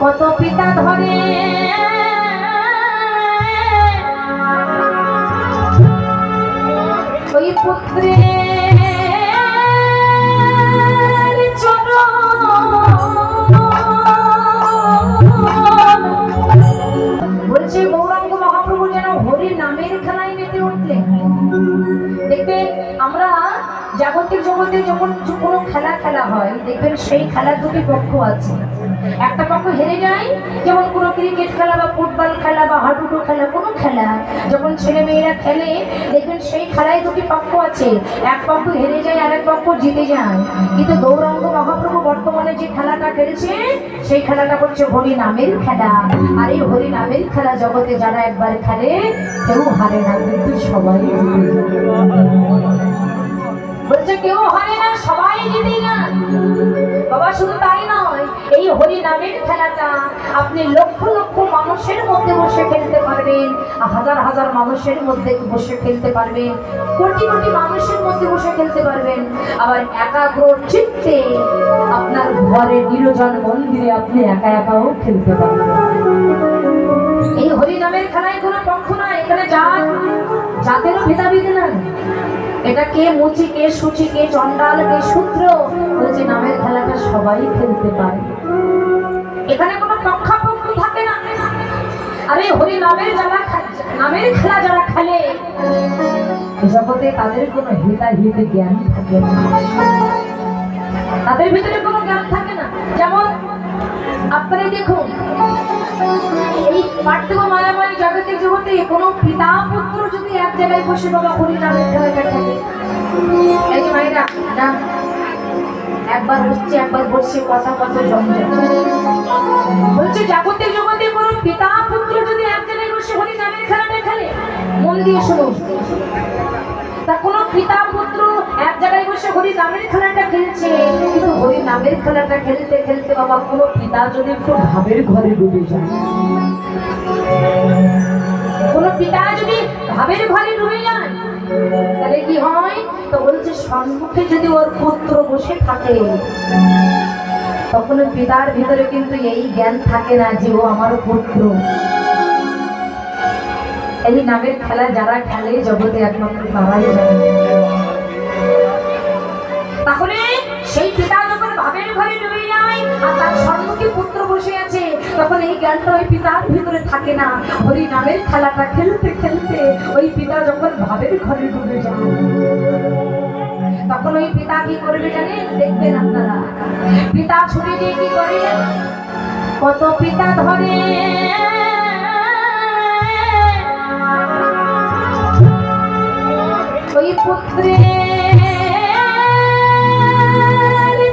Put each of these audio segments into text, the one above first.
কত পিতা ধরে? ওই পুত্রের চরণ। বলছে, গৌরাঙ্গ যেন হরির নামের খেলায় মেতে উঠলেন। দেখবেন আমরা জাগতিক জগতে যখন কোনো খেলা খেলা হয়, দেখবেন সেই খেলার দুটি পক্ষ আছে। একটা পক্ষ হেরে যায়, যেমন কোনো ক্রিকেট খেলা বা ফুটবল খেলা বা হাডুডু খেলা, কোনো খেলা, যখন ছেলে মেয়েরা খেলে, দেখবেন সেই খেলায় দুটি পক্ষ আছে। এক পক্ষ হেরে যায় আর এক পক্ষ জিতে যায়। কিন্তু গৌরাঙ্গ মহাপ্রভু বর্তমানে যে খেলাটা খেলছে, সেই খেলাটা হচ্ছে হরি নামের খেলা। আর এই হরিনামের খেলা জগতে যারা একবার খেলে, কেউ হারে না, কিন্তু সবাই বলছে, কেউ হারে না, সবাই জিতে না বাবা, শুধু তাই নয় এই হরি নামের খেলাটা আপনি লক্ষ লক্ষ মানুষের মধ্যে বসে খেলতে পারবেন, হাজার হাজার মানুষের মধ্যে বসে খেলতে পারবেন, কোটি কোটি মানুষের মধ্যে বসে খেলতে পারবেন। আবার একাগ্র চিত্তে আপনার ঘরে নিরজন মন্দিরে আপনি একা একাও খেলতে পারবেন। এই হরি নামের খেলায় কোনো পক্ষ না এখানে জাত, জাতেরও ভেদাভেদ নাই। এটা কে মুচি, কে সুচি, কে চন্ডাল কে শূদ্র বলছে নামের খেলাটা সবাই খেলতে পারে। এখানে কোনো পক্ষাপক্ষ থাকে না। আরে হরি, নামের যারা নামের খেলা যারা খেলে জগতে তাদের কোনো হিতাহিত জ্ঞান থাকে না। তাদের ভিতরে কোনো জ্ঞান থাকে না। যেমন, আপনারা দেখুন পার্থিব মায়াময় জাগতিক জগতে কোনো পিতা পুত্র যদি এক জায়গায় বসে বাবা হরি নামের হয়ে থাকে। একবার বসছে একবার বসছে, কথা কত জমজম বলছে, জাগতিক জগতে কোনো পিতা পুত্র যদি এক জায়গায় বসে হরি নামের খেলাটা খেলে? মন দিয়ে শুনুন তা কোনো পিতা পুত্র এক জায়গায় বসে হরি নামের খেলাটা খেলছে। কিন্তু হরি নামের খেলাটা খেলতে খেলতে বাবা কোনো পিতা যদি একটু ভাবের ঘরে ডুবে যায়। কোনো পিতা যদি ভাবের ঘরে ডুবে যায়, তাহলে কি হয়? তো বলছে, সম্মুখে যদি ওর পুত্র বসে থাকে, তখন পিতার ভিতরে কিন্তু এই জ্ঞান থাকে না যে ও আমার পুত্র। এই নামের খেলা যারা খেলে জগতে একমাত্র তারাই জানে। তাহলে সেই পিতা যখন ভাবের ঘরে ডুবে যায় আর তার সম্মুখে পুত্র বসে আছে, তখন এই জ্ঞানটা ওই পিতার ভিতরে থাকে না। হরি নামের খেলাটা খেলতে খেলতে ওই পিতা যখন ভাবের ঘরে ডুবে যায়, তখন ওই পিতা কি করবে জানেন? দেখবেন আপনারা। পিতা ছুটে দিয়ে কি করে? কত পিতা ধরে? ওই পুত্রের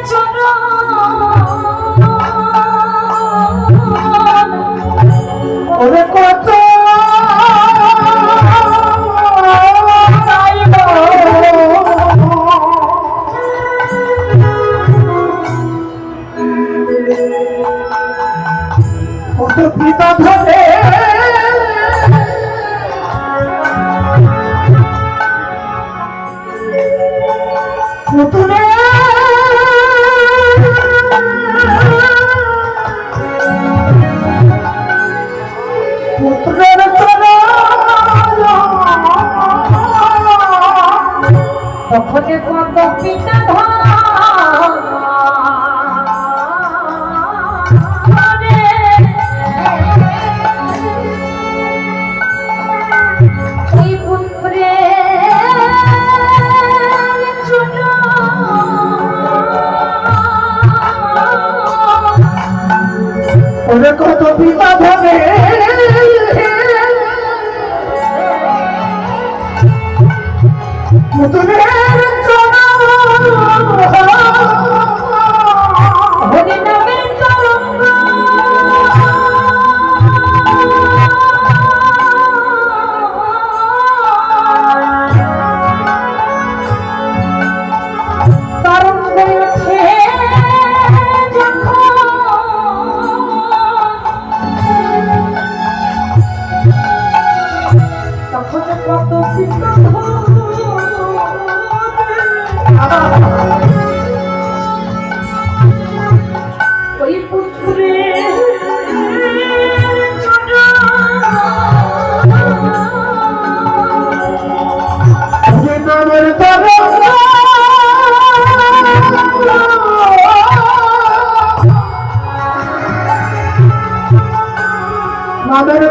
চরণ। ওরে কত পিতা ধরে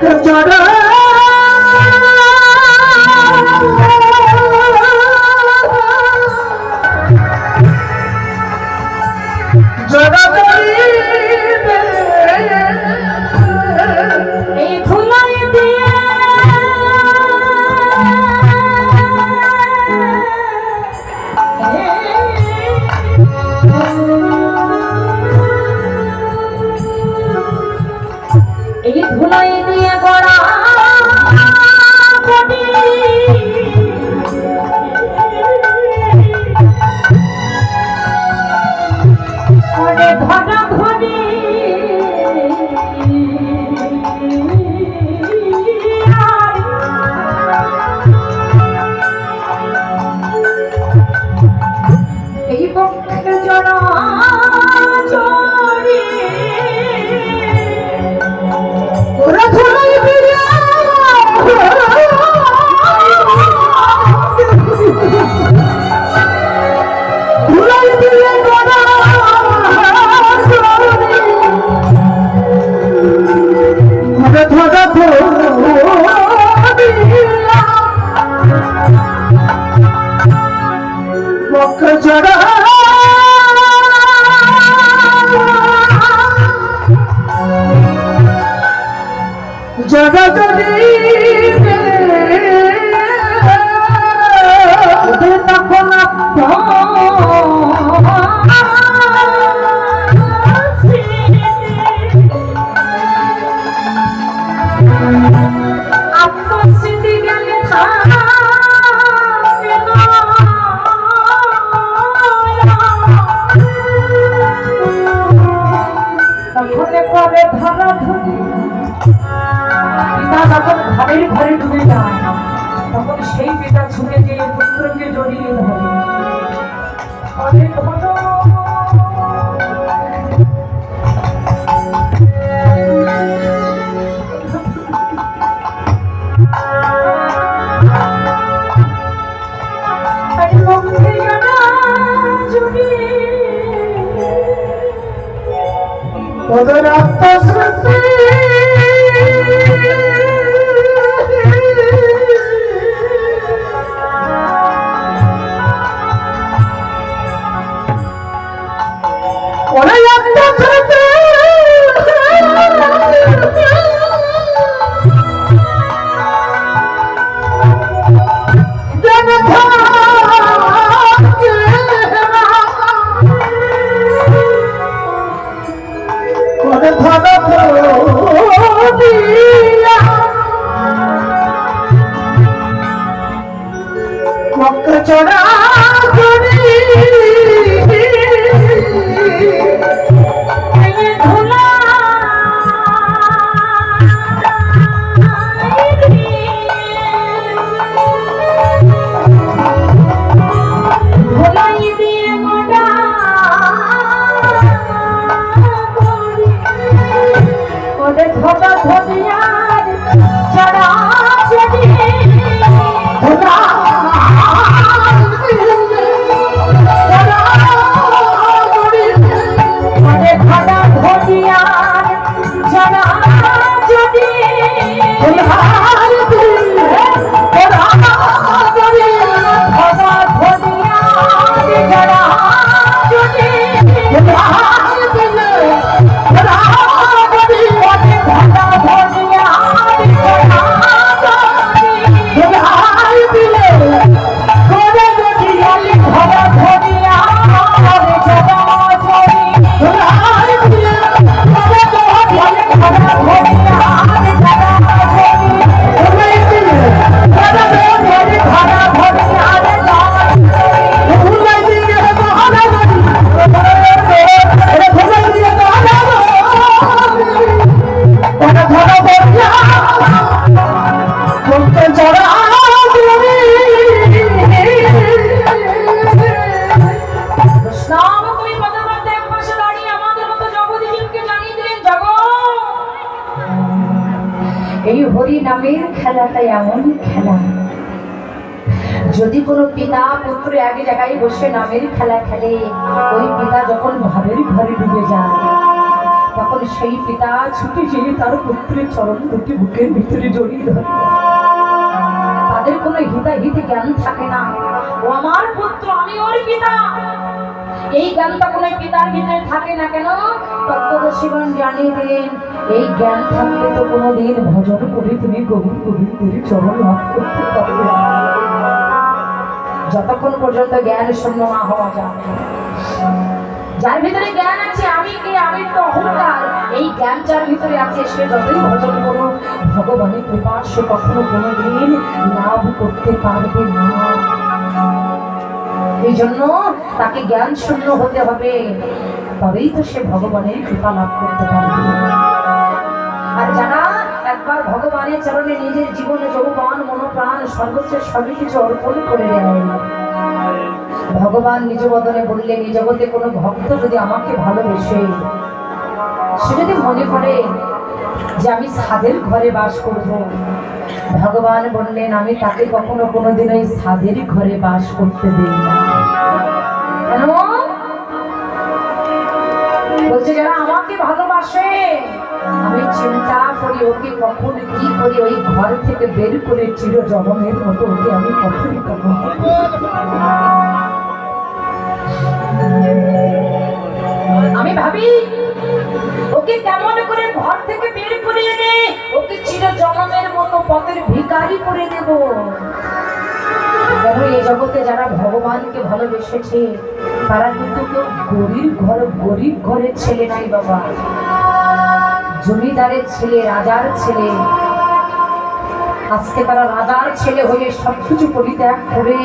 ke jarak পিতা ছুটে গিয়ে পুত্রকে জড়িয়ে ধরে। অনেক পুত্র এক জায়গায় বসে নামের খেলা খেলে, ওই পিতা যখন ভাবের ঘরে ডুবে যায়, তখন সেই পিতা ছুটে গিয়ে তার পুত্রের চরণ দুটি বুকের ভিতরে জড়িয়ে ধরে। তাদের কোনো হিতাহিত জ্ঞান থাকে না। ও আমার পুত্র, আমি ওর পিতা। এই জ্ঞানটা কোনো পিতার ভিতরে থাকে না কেন? তত্ত্বদর্শীগণ জানিয়ে দিলেন, এই জ্ঞান থাকলে তো কোনোদিন ভজন করে তুমি গভীর গোবিন্দের চরণ লাভ করতে পারবে না। যতক্ষণ পর্যন্ত জ্ঞান শূন্য না হওয়া যায়। যার ভিতরে জ্ঞান আছে, আমি কে? আমি তো অহংকার। এই জ্ঞান যার ভিতরে আছে, সে যতই ভজন করুক ভগবানের কৃপা সে কখনো কোনোদিন লাভ করতে পারবে না। এই জন্য তাকে জ্ঞান শূন্য হতে হবে। তবেই তো সে ভগবানের কৃপা লাভ করতে পারবে। আর যারা ভগবানের চরণে নিজের জীবনে যৌবন, মনোপ্রাণ, সর্বোচ্চ সবই কিছু অর্পণ করে দেয় ভগবান নিজ বদনে বললেন এই জগতে কোনো ভক্ত যদি আমাকে ভালোবেসে, সে যদি মনে করে যে আমি সাধের ঘরে বাস করব, ভগবান বললেন, আমি তাকে কখনো কোনোদিন ওই সাধের ঘরে বাস করতে দিই না। বলছে, যারা আমাকে ভালোবাসে আমি চিন্তা করি ওকে কখন কি করি, ওই ঘর থেকে বের করে চির মতো ওকে আমি কখন আমি ভাবি, ওকে কেমন করে ঘর থেকে বের করে এনে ওকে চির জনমের মতো পথের ভিখারি করে দেব? কেন এই জগতে যারা ভগবানকে ভালোবেসেছে, তারা কিন্তু কেউ গরিব ঘর, গরিব ঘরের ছেলে নাই বাবা। জমিদারের ছেলে, রাজার ছেলে। আজকে তারা রাজার ছেলে হয়ে সবকিছু পরিত্যাগ করে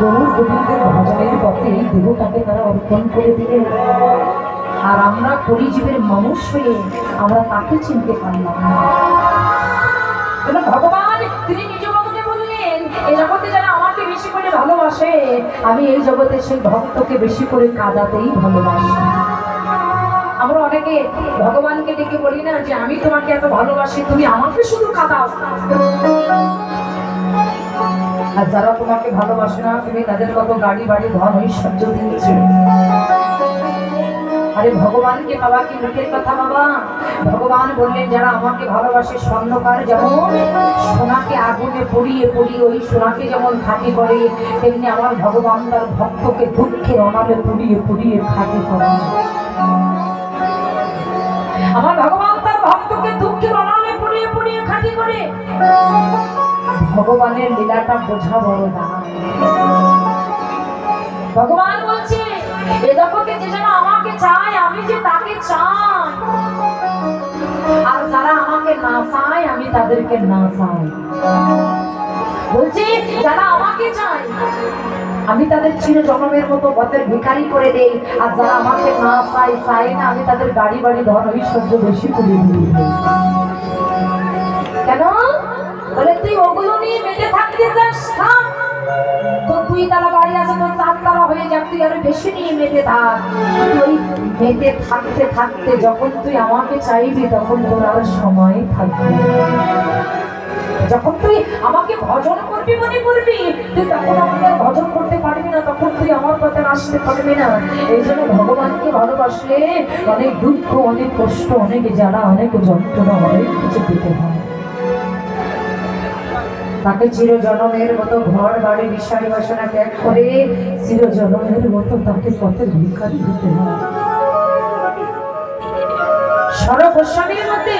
গরুর গোবিন্দের ভজনের পথে এই দেহটাকে তারা অর্পণ করে দিলেন। আর আমরা পরিজীবের মানুষ হয়ে আমরা তাকে চিনতে পারলাম না। ভগবান, তিনি নিজ মতকে বললেন এই জগতে যারা আমাকে বেশি করে ভালোবাসে, আমি এই জগতে সেই ভক্তকে বেশি করে কাঁদাতেই ভালোবাসি। আমরা অনেকে ভগবানকে ডেকে বলি না যে আমি তোমাকে এত ভালোবাসি, তুমি আমাকে শুধু কাঁদাও আর যারা তোমাকে ভালোবাসে না, তুমি তাদের কত গাড়ি, বাড়ি, ধন, ঐশ্বর্য দিয়েছে। আরে ভগবানকে বাবা কি মুখের কথা বাবা? ভগবান বললেন, যারা আমাকে ভালোবাসে, স্বর্ণকার যেমন সোনাকে আগুনে পড়িয়ে পড়িয়ে ওই সোনাকে যেমন খাঁটি করে, তেমনি আমার ভগবান তার ভক্তকে দুঃখে অনালে পুড়িয়ে পুড়িয়ে খাঁটি করে। আমার ভগবান তার ভক্তকে দুঃখের অনালে পুড়িয়ে পুড়িয়ে খাঁটি করে। ভগবানের লীলাটা বোঝা বড় না ভগবান বলছে, এ জগতে যে যেন আমাকে চায়, আমি যে তাকে চাই। আর যারা আমাকে না চায়, আমি তাদেরকে না চাই। বলছি, যারা আমাকে চায় আমি তাদের চির জনমের মতো পথের ভিখারি করে দেই। আর যারা আমাকে না চাই চায় না, আমি তাদের গাড়ি বাড়ি ধন ঐশ্বর্য বেশি করে দিই। কেন? বলে, তুই ওগুলো নিয়ে মেতে থাকতে চাস থাক তোর দুই তালা বাড়ি আছে, তোর চার তালা হয়ে যাক, তুই আরও বেশি নিয়ে মেতে থাক। তুই মেতে থাকতে থাকতে যখন তুই আমাকে চাইবি, তখন তোর আর সময় থাকবে যখন তুই আমাকে ভজন করবি মনে করবি, তুই তখন আমাকে ভজন করতে পারবি না, তখন তুই আমার কথা আসতে পারবি না। এই জন্য ভগবানকে ভালোবাসলে অনেক দুঃখ, অনেক কষ্ট, অনেক জ্বালা, অনেক যন্ত্রণা, অনেক কিছু পেতে হয়। তাকে চির জনমের মতো ঘর, বাড়ি, বিষয়, বাসনা ত্যাগ করে চির জনমের মতো তাকে পথে ভিক্ষারি হতে হয়। সর গোস্বামীর মধ্যে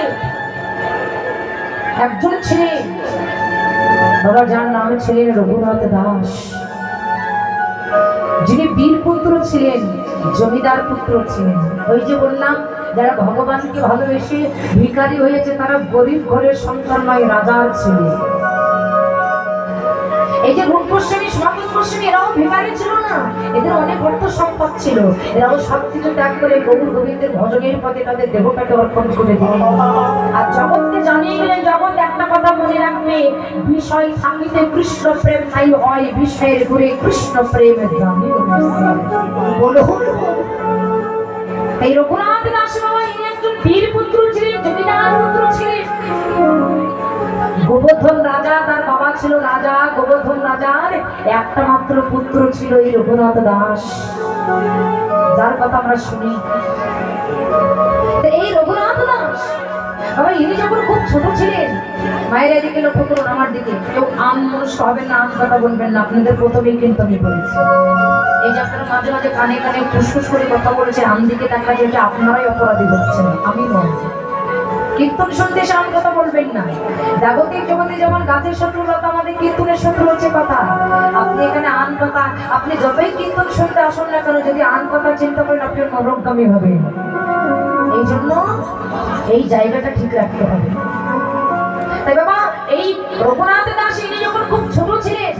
একজন ছিলেন বাবা, যার নাম ছিলেন রঘুনাথ দাস। যিনি বীর পুত্র ছিলেন, জমিদার পুত্র ছিলেন। ওই যে বললাম, যারা ভগবানকে ভালোবেসে ভিখারি হয়েছে, তারা গরিব ঘরের সন্তান নয়, রাজার ছেলে। এই যে রূপ গোস্বামী এরাও ছিল না। এদের অনেক অর্থ সম্পদ ছিল। এরাও সব কিছু ত্যাগ করে গৌর, গোবিন্দের ভজনের পথে তাদের দেহটাকে অর্পণ করে দিলেন আর জগৎকে জানিয়ে গেলেন জগৎ একটা কথা মনে রাখবে, বিষয় থাকিতে কৃষ্ণ প্রেম নাই হয়, বিষয়ের ঘুরে কৃষ্ণ প্রেম বলো। এই রঘুনাথ দাস বাবা, ইনি একজন বীর পুত্র ছিলেন জমিদার পুত্র ছিলেন। গোবর্ধন রাজা, তার বাবা ছিল রাজা, গোবর্ধন রাজার একটা মাত্র পুত্র ছিল এই রঘুনাথ দাস। যার কথা আমরা শুনি। এই রঘুনাথ দাস বাবা ইনি যখন খুব ছোট ছিলেন, মায়ের এদিকে লক্ষ্য করুন আমার দিকে কেউ আম মনস্ক হবেন না, আম কথা বলবেন না, আপনাদের প্রথমেই কিন্তু আমি বলেছি। এই যে আপনারা মাঝে মাঝে কানে কানে ফুসফুস করে কথা বলেছে আম দিকে দেখা যায় যে আপনারাই অপরাধী হচ্ছেন, আমি নয় কীর্তন শুনতে এসে আম কথা বলবেন না। জাগতিক জগতে যেমন গাছের শত্রুলতা, আমাদের কীর্তনের শত্রু হচ্ছে কথা। আপনি এখানে আন কথা, আপনি যতই কীর্তন শুনতে আসুন না কেন, যদি আন কথা চিন্তা করেন, আপনি নরকগামী হবে এই জন্য এই জায়গাটা ঠিক রাখতে হবে। তাই বাবা, এই রঘুনাথ দাস, ইনি যখন খুব ছোট ছিলেন,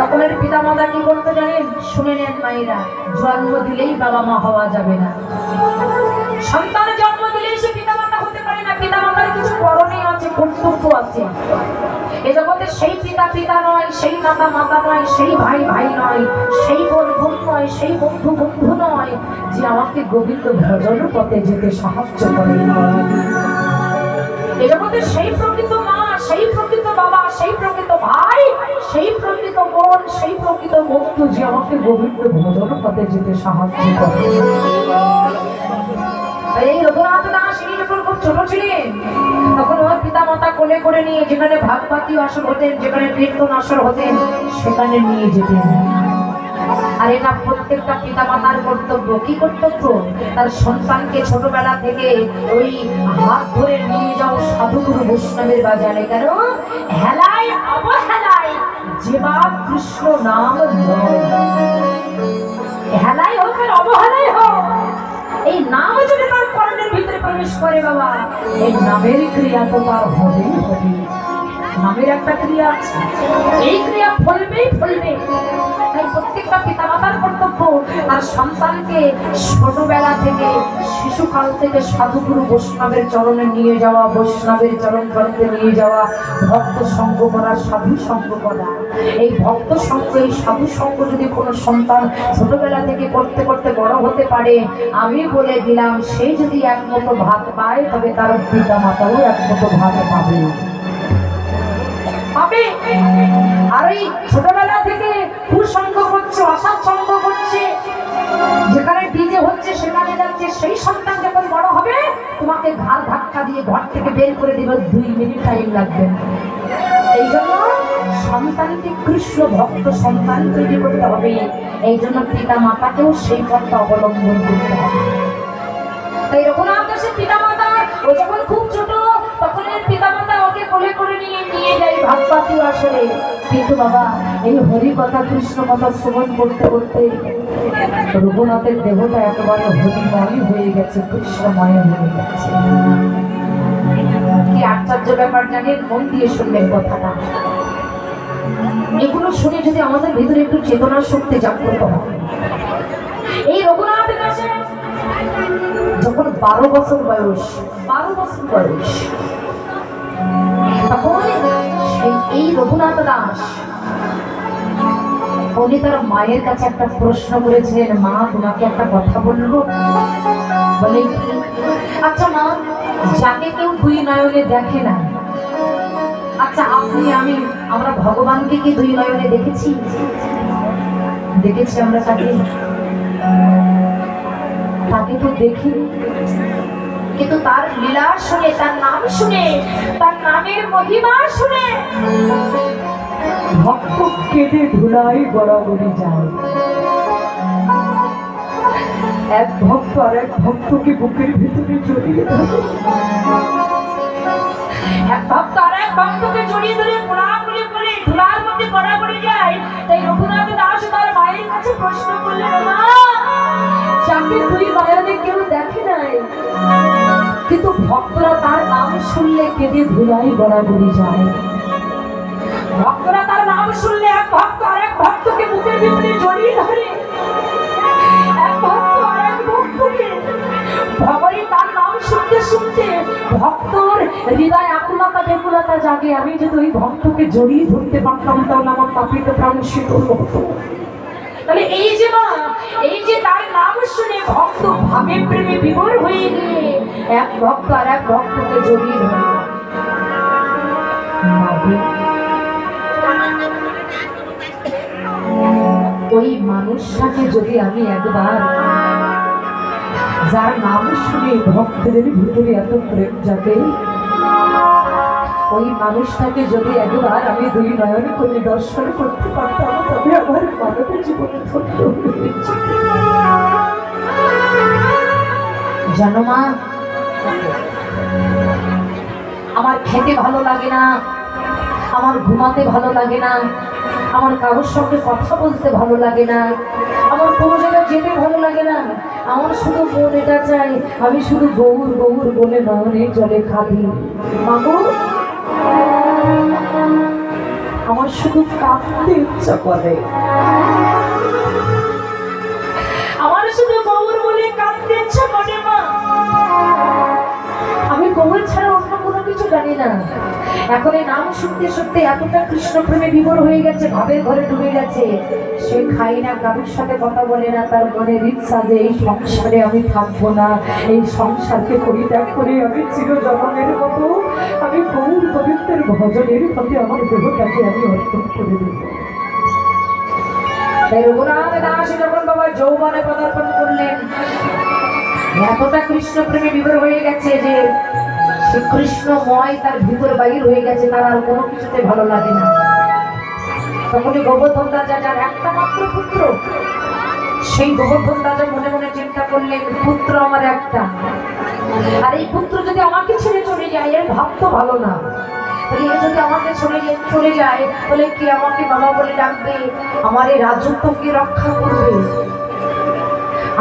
তখন এর পিতা মাতা কি করতে জানেন? শুনে নেন মায়েরা, জন্ম দিলেই বাবা মা হওয়া যাবে না। সন্তান করণীয় আছে, কর্তব্য আছে। এ জগতে সেই পিতা পিতা নয়, সেই মাতা মাতা নয়, সেই ভাই ভাই নয়, সেই বোন বোন নয়, সেই বন্ধু বন্ধু নয়, যে আমাকে গোবিন্দ ভজন পথে যেতে সাহায্য করে। এ জগতে সেই প্রকৃত মা, সেই প্রকৃত বাবা, সেই প্রকৃত ভাই, সেই প্রকৃত বোন, সেই প্রকৃত বন্ধু যে আমাকে গোবিন্দ ভজন পথে যেতে সাহায্য করে। এই রঘুনাথ ছোট ছিলেন তখন ওর পিতা মাতা কোলে করে নিয়ে যেখানে ভাগপাতি আসর হতেন, যেখানে কীর্তন আসর হতেন, সেখানে নিয়ে যেতেন। আর এটা প্রত্যেকটা পিতা মাতার কর্তব্য। কি কর্তব্য? তার সন্তানকে ছোটবেলা থেকে ওই হাত ধরে নিয়ে যাও সাধুগুরু বৈষ্ণবের বাজারে। কেন? হেলায় অবহেলায় যেবা কৃষ্ণ নাম লয়। হেলাই হোক আর অবহেলাই হোক এই নাম যদি তার কর্ণের ভিতরে প্রবেশ করে বাবা, এই নামের ক্রিয়া তো তার হবেই হবে নামের একটা ক্রিয়া আছে। এই ক্রিয়া ফলবেই ফলবে। তাই প্রত্যেকটা পিতা মাতার কর্তব্য, তার সন্তানকে ছোটবেলা থেকে, শিশুকাল থেকে সাধুগুরু বৈষ্ণবের চরণে নিয়ে যাওয়া, বৈষ্ণবের চরণ গ্রন্থে নিয়ে যাওয়া, ভক্ত সঙ্গ করা, সাধু সঙ্গ করা। এই ভক্ত সঙ্গ, এই সাধু সঙ্গ যদি কোনো সন্তান ছোটবেলা থেকে করতে করতে বড় হতে পারে, আমি বলে দিলাম, সে যদি এক মতো ভাত পায়, তবে তার পিতা মাতাও এক মতো ভাত পাবে পাবে। আর এই ছোটবেলা থেকে কুসঙ্গ করছে সঙ্গ করছে। যেখানে ডিজে হচ্ছে, সেখানে যাচ্ছে, সেই সন্তান যখন বড় হবে, তোমাকে ঘাড় ধাক্কা দিয়ে ঘর থেকে বের করে দিবে, দুই মিনিট টাইম লাগবে। এই জন্য সন্তানকে কৃষ্ণ ভক্ত সন্তান তৈরি করতে হবে। এই জন্য পিতা মাতাকেও সেই পথটা অবলম্বন করতে হবে। তাই রঘুনাথ দাসের পিতা মাতা ও যখন খুব কোলে করে নিয়ে নিয়ে যায় ভাগপাতি আসলে। কিন্তু বাবা, এই হরি কথা কৃষ্ণ কথা শ্রবণ করতে করতে রঘুনাথের দেহটা একেবারে হরিময় হয়ে গেছে, কৃষ্ণময় হয়ে গেছে। কি আশ্চর্য ব্যাপার জানেন? মন দিয়ে শুনবেন কথাটা। এগুলো শুনে যদি আমাদের ভিতরে একটু চেতনার শক্তি জাগ্রত হয়। এই রঘুনাথ দাসের যখন বারো বছর বয়স, বারো বছর বয়স এই রঘুনাথ দাস উনি তার মায়ের কাছে একটা প্রশ্ন করেছিলেন, মা, তোমাকে একটা কথা বলব? বলে আচ্ছা মা, যাকে কেউ দুই নয়নে দেখে না। আচ্ছা আপনি, আমি, আমরা ভগবানকে কি দুই নয়নে দেখেছি? দেখেছি আমরা তাকে। তাকে তো দেখি কিন্তু তার লীলা শুনে তার নাম শুনে তার নামের মহিমা শুনে ভক্ত কেঁদে ধুলাই গড়াগড়ি যায়। এক ভক্ত আর এক ভক্তকে বুকের ভিতরে জড়িয়ে ধরে। এক ভক্ত আর এক ভক্তকে জড়িয়ে ধরে পোড়াগুলি করে ধুলার মধ্যে গড়াগড়ি যায়। তাই রঘুনাথ দাস তার মায়ের কাছে প্রশ্ন করলেন মা যাকে দুই নয়নে কেউ ভক্তরা তার নাম শুনলে কেঁদে ধুলাই গড়াগড়ি যায়। ভক্তরা তার নাম শুনলে এক ভক্ত আর এক ভক্তকে বুকের ভিতরে জড়িয়ে ধরে। তার নাম শুনতে শুনতে ভক্তর হৃদয় আকুলতা বেকুলতা জাগে। আমি যদি ওই ভক্তকে জড়িয়ে ধরতে পারতাম, তাহলে আমার পাপিত প্রাণ শীতল হতো। তাহলে এই যে মা, এই যে তার নাম শুনে ভক্ত ভাবে প্রেমে বিভোর হয়ে গিয়ে এক ভক্ত আর এক ভক্তকে জড়িয়ে ধরে। ওই মানুষটাকে যদি আমি একবার যার নাম শুনে ভক্তদের ভিতরে এত প্রেম যাবে ওই মানুষটাকে যদি একবার আমি দুই নয়ন করে দর্শন করতে পারতাম, তবে আমার মানব জীবনে ধন্য আমার খেতে ভালো লাগে না, আমার ঘুমাতে ভালো লাগে না, আমার কারোর সঙ্গে কথা বলতে ভালো লাগে না, আমার কোনো জায়গায় যেতে ভালো লাগে না। আমার শুধু মন এটা চাই আমি শুধু গৌর গৌর বলে নয়নের জলে খাবি। মাগো আমার শুধু কাঁদতে ইচ্ছা করে। আমার শুধু গৌর বলে কাঁদতে ইচ্ছা করে মা। আমি কবর ছাড়া কিছু জানি না। এখন এই নাম শুনতে শুনতে এতটা কৃষ্ণ প্রেমে বিভোর হয়ে গেছে, ভাবের ঘরে ডুবে গেছে। সে খাই না, কারোর সাথে কথা বলে না, তার মনে ইচ্ছা যে এই সংসারে আমি থাকব না। এই সংসারকে পরিত্যাগ করে আমি চিরজননের মতো, আমি গৌর গোবিন্দের ভজনের প্রতি আমার দেহটাকে আমি অর্পণ করে দেবো। রঘুনাথ দাস যখন বাবা যৌবনে পদার্পণ করলেন, এতটা কৃষ্ণ প্রেমে বিভোর হয়ে গেছে যে সে কৃষ্ণময় তার ভিতর বাহির হয়ে গেছে, তার আর কোনো কিছুতে ভালো লাগে না। তখনই গোবর্ধন রাজা যার একটা মাত্র পুত্র, সেই গোবর্ধন রাজা মনে মনে চিন্তা করলেন, পুত্র আমার একটা। আর এই পুত্র যদি আমাকে ছেড়ে চলে যায়, এর ভাব তো ভালো না। তাহলে এ যদি আমাকে চলে চলে যায়, তাহলে কে আমাকে বাবা বলে ডাকবে? আমার এই রাজত্ব কে রক্ষা করবে।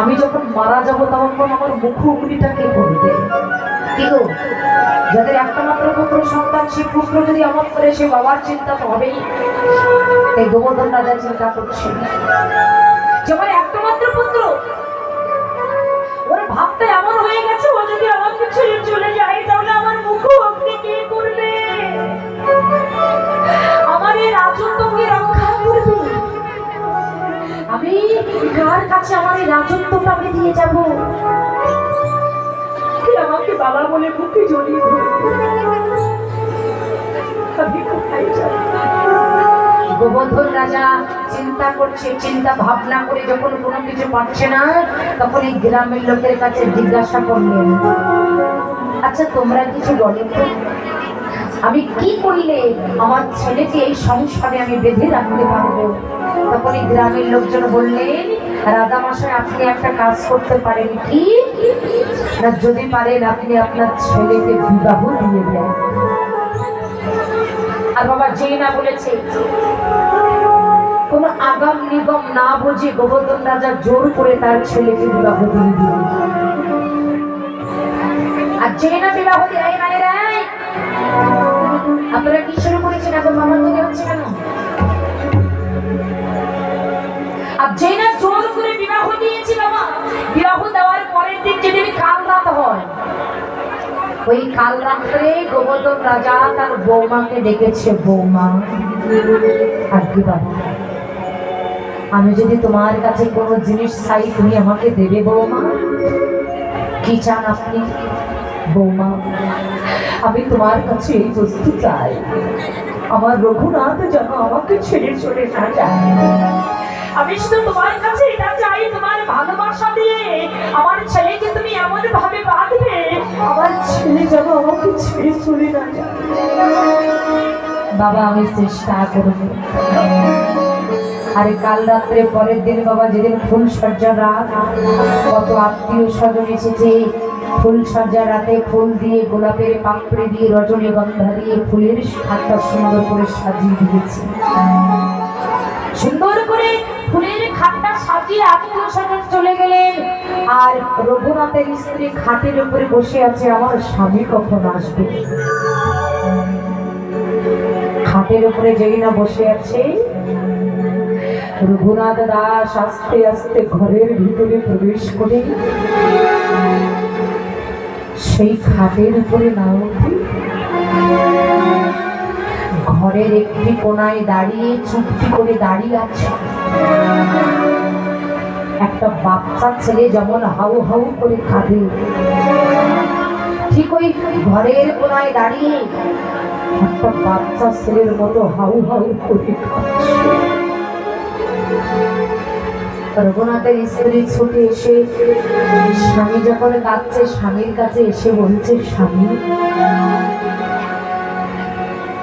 আমি যখন মারা যাব, তখন আমার মুখোমুখিটাকে করবে কি গো? যাদের একটা মাত্র পুত্র, সন্তান সে পুত্র যদি আমার করে সে বাবার চিন্তা তো হবেই। তাই গোবর্ধন রাজা চিন্তা করছে। যেমন একটা মাত্র পুত্র, ওর ভাবটা এমন হয়ে গেছে, ও যদি আমাকে চলে যায়, তাহলে আমার মুখ অগ্নি কে করবে? আমার এই রাজত্বকে রক্ষা করবে আমি কার কাছে আমার এই রাজত্বটা আমি দিয়ে যাব? আমাকে বাবা বলে বুকে জড়িয়ে গোবর্ধন রাজা চিন্তা করছে চিন্তা ভাবনা করে যখন কোনো কিছু পাচ্ছে না তখন এই গ্রামের লোকের কাছে জিজ্ঞাসা করলেন আচ্ছা তোমরা কিছু বলো তো? আমি কি করলে আমার ছেলেকে এই সংসারে আমি বেঁধে রাখতে পারব? তখন এই গ্রামের লোকজন বললেন, রাজা মশাই, আপনি একটা কাজ করতে পারেন কি? না, যদি পারেন, আপনি আপনার ছেলেকে বিবাহ দিয়ে দেন। আর বাবা যেই না বলেছে, কোন আগাম নিগম না বুঝে গোবর্ধন রাজা জোর করে তার ছেলেকে বিবাহ দিয়ে দিল আর যেই না বিবাহ দিয়ে রায় আপনারা কি শুরু করেছেন? এখন মামার দিকে হচ্ছে কেন? আর না পরের দিন কাল হয়, ওই রাজা তার বৌমাকে ডেকেছে, বৌমা আজ্ঞে বাবা আমি যদি তোমার কাছে কোনো জিনিস চাই, তুমি আমাকে দেবে বৌমা? কি চান আপনি? বৌমা, আমি তোমার কাছে এই বস্তু চাই। আমার রঘুনাথ যেন আমাকে ছেড়ে চলে না যায়। আমি শুধু তোমার কাছে এটা চাই, তোমার ভালোবাসা দিয়ে। আমার ছেলেকে তুমি এমন ভাবে বাঁধবে, আমার ছেলে যেন আমাকে ছেড়ে চলে না যায়। বাবা, আমি চেষ্টা করব। আরে, কাল রাত্রে পরের দিন বাবা, যেদিন ফুল সজ্জার রাত, কত আত্মীয় স্বজন এসেছে ফুল সজ্জার রাতে ফুল দিয়ে, গোলাপের পাপড়ি দিয়ে রজনীগন্ধা দিয়ে ফুলের খাতটা সুন্দর করে সাজিয়ে দিয়েছে। সুন্দর করে ফুলের খাটটা সাজিয়ে আত্মীয় স্বজন চলে গেলেন। আর রঘুনাথের স্ত্রী খাটের উপরে বসে আছে, আমার স্বামী কখন আসবে? খাটের উপরে যেই না বসে আছে, রঘুনাথ দাস আস্তে আস্তে ঘরের ভিতরে প্রবেশ করে সেই খাটের উপরে না উঠে ঘরের একটি কোনায় দাঁড়িয়ে চুপটি করে দাঁড়িয়ে আছে। একটা বাচ্চা ছেলে যেমন হাউ হাউ করে কাঁদে। ঠিক ওই ঘরের কোনায় দাঁড়িয়ে একটা বাচ্চা ছেলের মতো হাউ হাউ করে কাঁদছে। রঘুনাথের স্ত্রী ছুটে এসে স্বামী যখন কাঁদছে, স্বামীর কাছে এসে বলছে, স্বামী,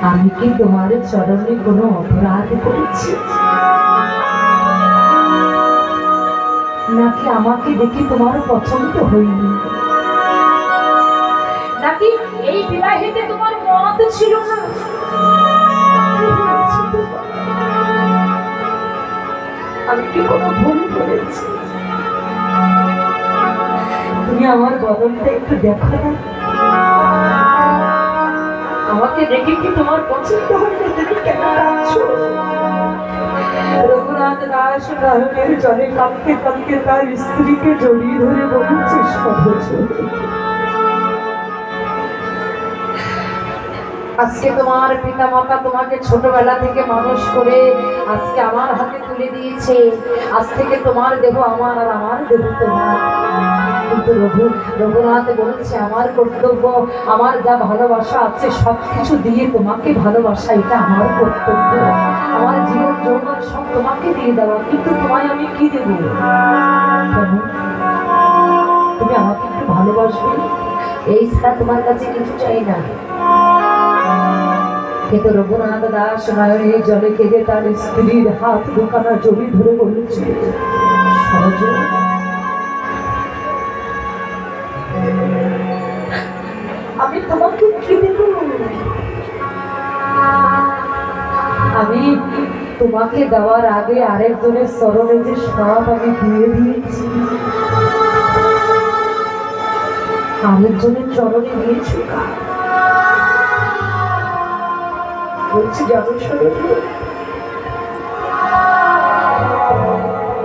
আমি কি তোমার চরণে কোনো অপরাধ করেছি? নাকি আমাকে দেখে তোমার পছন্দ হয়নি? নাকি এই বিবাহিতে তোমার মত ছিল না? আমি কি কোনো ভুল করেছি। তুমি আমার বদলটা একটু দেখো না। আমাকে দেখে কি তোমার পছন্দ হয়নি তুমি কেন কাঁদছো? রঘুনাথ দাস নয়নের জলে কাঁদতে কাঁদতে তার স্ত্রীকে জড়িয়ে ধরে বলছে সহজ আজকে তোমার পিতা মাতা তোমাকে ছোটবেলা থেকে মানুষ করে আজকে আমার হাতে তুলে দিয়েছে। আজ থেকে তোমার দেহ আমার আর আমার দেহ তোমার কিন্তু রঘু, রঘুনাথ বলছে, আমার কর্তব্য, আমার যা ভালোবাসা আছে সব কিছু দিয়ে তোমাকে ভালোবাসা, এটা আমার কর্তব্য। আমার জীবন, যৌবন সব তোমাকে দিয়ে দেওয়া। কিন্তু তোমায় আমি কি দেব? তুমি আমাকে একটু ভালোবাসবে? এই ছাড়া তোমার কাছে কিছু চাই না। কিন্তু রঘুনাথ দাস নয়নে জলে কেঁদে তার স্ত্রীর হাত দোকানা জমি ধরে বলেছে আমি তোমাকে কি দেব আমি তোমাকে দেওয়ার আগে আরেকজনের স্মরণে যে আমি দিয়ে দিয়েছি। আরেকজনের চরণে দিয়েছি কার? বলছি সরলে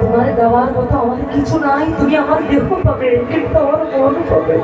তোমার দেওয়ার মতো আমার কিছু নাই, তুমি আমার দেহ পাবে কিন্তু আমার মন পাবে